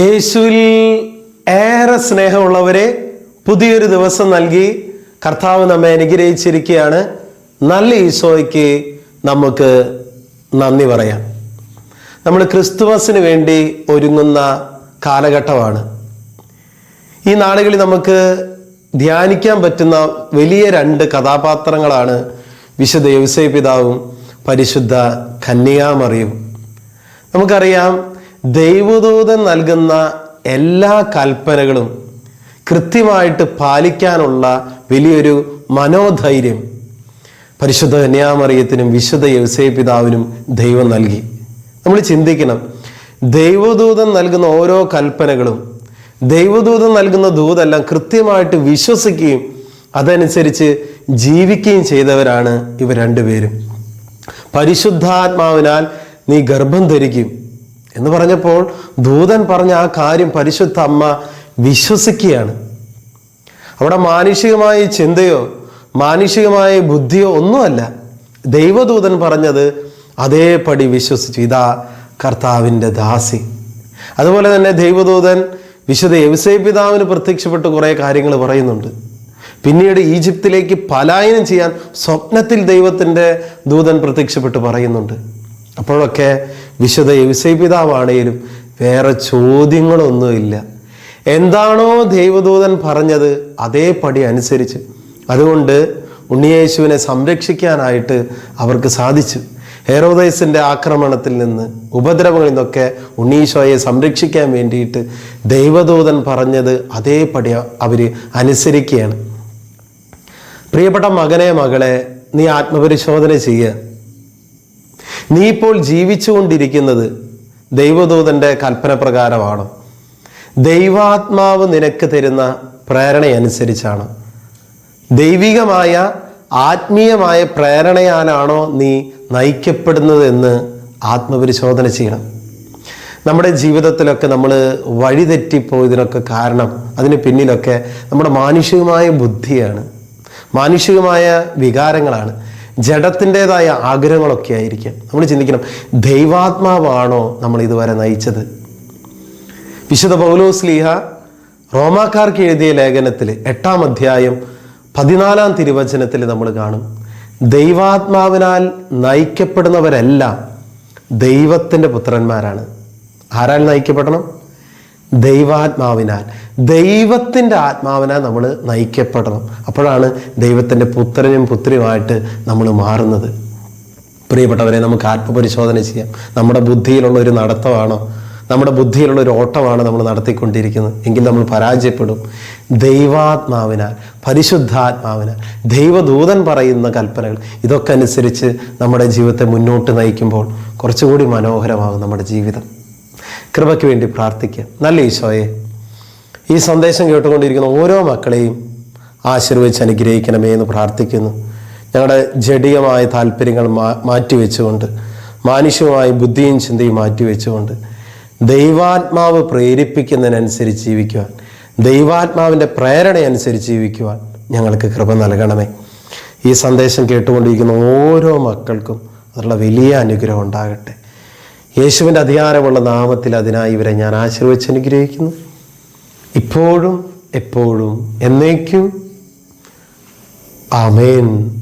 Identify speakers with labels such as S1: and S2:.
S1: യേശുവിൽ ഏറെ സ്നേഹമുള്ളവരെ പുതിയൊരു ദിവസം നൽകി കർത്താവ് നമ്മെ അനുഗ്രഹിച്ചിരിക്കുകയാണ്. നല്ല ഈശോയ്ക്ക് നമുക്ക് നന്ദി പറയാം. നമ്മൾ ക്രിസ്തുമസിന് വേണ്ടി ഒരുങ്ങുന്ന കാലഘട്ടമാണ്. ഈ നാളുകളിൽ നമുക്ക് ധ്യാനിക്കാൻ പറ്റുന്ന വലിയ രണ്ട് കഥാപാത്രങ്ങളാണ് വിശുദ്ധ യവസേ പിതാവും പരിശുദ്ധ കന്യാമറിയും. നമുക്കറിയാം ദൈവദൂതൻ നൽകുന്ന എല്ലാ കൽപ്പനകളും കൃത്യമായിട്ട് പാലിക്കാനുള്ള വലിയൊരു മനോധൈര്യം പരിശുദ്ധ കന്യാമറിയത്തിനും വിശുദ്ധ യവസേ പിതാവിനും ദൈവം നൽകി. നമ്മൾ ചിന്തിക്കണം. ദൈവദൂതൻ നൽകുന്ന ഓരോ കൽപ്പനകളും ദൈവദൂതൻ നൽകുന്ന ദൂതെല്ലാം കൃത്യമായിട്ട് വിശ്വസിക്കുകയും അതനുസരിച്ച് ജീവിക്കുകയും ചെയ്തവരാണ് ഇവർ രണ്ടുപേരും. പരിശുദ്ധാത്മാവിനാൽ നീ ഗർഭം ധരിക്കും. എന്ന് പറഞ്ഞപ്പോൾ ദൂതൻ പറഞ്ഞ ആ കാര്യം പരിശുദ്ധ അമ്മ വിശ്വസിക്കുകയാണ്. അവിടെ മാനുഷികമായ ചിന്തയോ മാനുഷികമായ ബുദ്ധിയോ ഒന്നുമല്ല. ദൈവദൂതൻ പറഞ്ഞത് അതേപടി വിശ്വസിച്ചു. ഇതാ കർത്താവിന്റെ ദാസി. അതുപോലെ തന്നെ ദൈവദൂതൻ വിശുദ്ധ യവസേ പിതാവിന് പ്രത്യക്ഷപ്പെട്ട് കുറേ കാര്യങ്ങൾ പറയുന്നുണ്ട്. പിന്നീട് ഈജിപ്തിലേക്ക് പലായനം ചെയ്യാൻ സ്വപ്നത്തിൽ ദൈവത്തിന്റെ ദൂതൻ പ്രത്യക്ഷപ്പെട്ട് പറയുന്നുണ്ട്. അപ്പോഴൊക്കെ വിശുദ്ധ യവസേ പിതാവാണേലും വേറെ ചോദ്യങ്ങളൊന്നുമില്ല. എന്താണോ ദൈവദൂതൻ പറഞ്ഞത് അതേപടി അനുസരിച്ച്. അതുകൊണ്ട് ഉണ്ണിയേശുവിനെ സംരക്ഷിക്കാനായിട്ട് അവർക്ക് സാധിച്ചു. ഹെറോദയസിന്റെ ആക്രമണത്തിൽ നിന്ന് ഉപദ്രവങ്ങളിൽ നിന്നൊക്കെ ഉണ്ണീശോയെ സംരക്ഷിക്കാൻ വേണ്ടിയിട്ട് ദൈവദൂതൻ പറഞ്ഞത് അതേപടി അവർ അനുസരിക്കുകയാണ്. പ്രിയപ്പെട്ട മകനെ മകളെ നീ ആത്മപരിശോധന ചെയ്യുക. നീ ഇപ്പോൾ ജീവിച്ചുകൊണ്ടിരിക്കുന്നത് ദൈവദൂതന്റെ കൽപ്പന പ്രകാരമാണ്. ദൈവാത്മാവ് നിനക്ക് തരുന്ന പ്രേരണയനുസരിച്ചാണ്. ദൈവികമായ ആത്മീയമായ പ്രേരണയാലാണോ നീ നയിക്കപ്പെടുന്നത് എന്ന് ആത്മപരിശോധന ചെയ്യണം. നമ്മുടെ ജീവിതത്തിലൊക്കെ നമ്മൾ വഴിതെറ്റിപ്പോയതിനൊക്കെ കാരണം അതിന് പിന്നിലൊക്കെ നമ്മുടെ മാനുഷികമായ ബുദ്ധിയാണ്. മാനുഷികമായ വികാരങ്ങളാണ്. ജഡത്തിന്റെതായ ആഗ്രഹങ്ങളൊക്കെ ആയിരിക്കാം. നമ്മൾ ചിന്തിക്കണം ദൈവാത്മാവാണോ നമ്മൾ ഇതുവരെ നയിച്ചത്? വിശുദ്ധ പൗലോസ് ലീഹ റോമാക്കാർക്ക് എഴുതിയ ലേഖനത്തിൽ എട്ടാം അധ്യായം പതിനാലാം തിരുവചനത്തിൽ നമ്മൾ കാണും. ദൈവാത്മാവിനാൽ നയിക്കപ്പെടുന്നവരെല്ലാം ദൈവത്തിന്റെ പുത്രന്മാരാണ്. ആരാൽ നയിക്കപ്പെടണം? ദൈവാത്മാവിനാൽ ദൈവത്തിന്റെ ആത്മാവിനാൽ നമ്മൾ നയിക്കപ്പെടണം. അപ്പോഴാണ് ദൈവത്തിന്റെ പുത്രനും പുത്രിയുമായിട്ട് നമ്മൾ മാറുന്നത്. പ്രിയപ്പെട്ടവരെ നമുക്ക് ആത്മപരിശോധന ചെയ്യാം. നമ്മുടെ ബുദ്ധിയിലുള്ള ഒരു നടത്തമാണോ? നമ്മുടെ ബുദ്ധിയിലുള്ള ഒരു ഓട്ടമാണ് നമ്മൾ നടത്തിക്കൊണ്ടിരിക്കുന്നത്? എങ്കിൽ നമ്മൾ പരാജയപ്പെടും. ദൈവാത്മാവിനാൽ പരിശുദ്ധാത്മാവിനാൽ ദൈവദൂതൻ പറയുന്ന കൽപ്പനകൾ ഇതൊക്കെ അനുസരിച്ച് നമ്മുടെ ജീവിതത്തെ മുന്നോട്ട് നയിക്കുമ്പോൾ കുറച്ചുകൂടി മനോഹരമാകും നമ്മുടെ ജീവിതം. കൃപയ്ക്ക് വേണ്ടി പ്രാർത്ഥിക്കുക. നല്ല ഈശോയെ ഈ സന്ദേശം കേട്ടുകൊണ്ടിരിക്കുന്ന ഓരോ മക്കളെയും ആശീർവദിച്ച് അനുഗ്രഹിക്കണമേ എന്ന് പ്രാർത്ഥിക്കുന്നു. ഞങ്ങളുടെ ജഡികമായ താല്പര്യങ്ങൾ മാ മാറ്റിവെച്ചുകൊണ്ട് മാനുഷികമായ ബുദ്ധിയും ചിന്തയും മാറ്റിവെച്ചുകൊണ്ട് ദൈവാത്മാവ് പ്രേരിപ്പിക്കുന്നതിനനുസരിച്ച് ജീവിക്കുവാൻ ദൈവാത്മാവിന്റെ പ്രേരണയനുസരിച്ച് ജീവിക്കുവാൻ ഞങ്ങൾക്ക് കൃപ നൽകണമേ. ഈ സന്ദേശം കേട്ടുകൊണ്ടിരിക്കുന്ന ഓരോ മക്കൾക്കും അതിനുള്ള വലിയ അനുഗ്രഹം ഉണ്ടാകട്ടെ. യേശുവിന്റെ അധികാരമുള്ള നാമത്തിൽ അതിനായി ഇവരെ ഞാൻ ആശീർവദിച്ച് അനുഗ്രഹിക്കുന്നു. ഇപ്പോഴും എപ്പോഴും എന്നേക്കും. ആമേൻ.